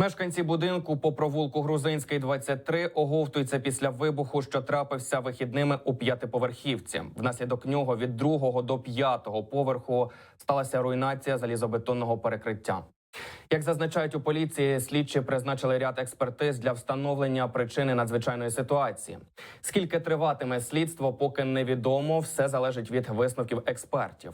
Мешканці будинку по провулку Грузинський 23 оговтуються після вибуху, що трапився вихідними у п'ятиповерхівці. Внаслідок нього від другого до п'ятого поверху сталася руйнація залізобетонного перекриття. Як зазначають у поліції, слідчі призначили ряд експертиз для встановлення причини надзвичайної ситуації. Скільки триватиме слідство, поки невідомо, все залежить від висновків експертів.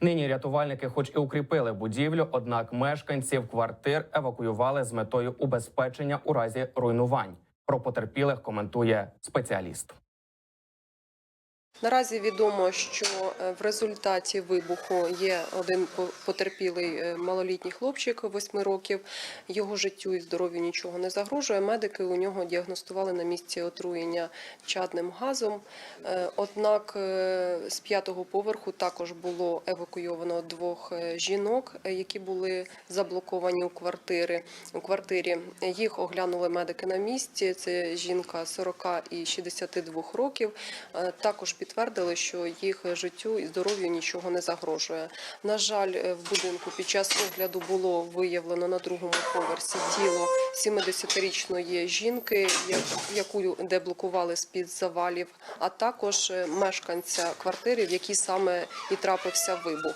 Нині рятувальники, хоч і укріпили будівлю, однак мешканців квартир евакуювали з метою убезпечення у разі руйнувань. Про потерпілих коментує спеціаліст. Наразі відомо, що е, в результаті вибуху є один по- потерпілий е, малолітній хлопчик 8 років. Його життю і здоров'ю нічого не загрожує. Медики у нього діагностували на місці отруєння чадним газом. Е, Однак з п'ятого поверху також було евакуйовано двох жінок, які були заблоковані у квартири. У квартирі їх оглянули медики на місці. Це жінка 40 і 62 років. Також підтвердили, що їх життю і здоров'ю нічого не загрожує. На жаль, е, в будинку під час огляду було виявлено на другому поверсі тіло 70-річної жінки, яку яку деблокували з-під завалів, а також е, мешканця квартири, в якій саме і трапився вибух.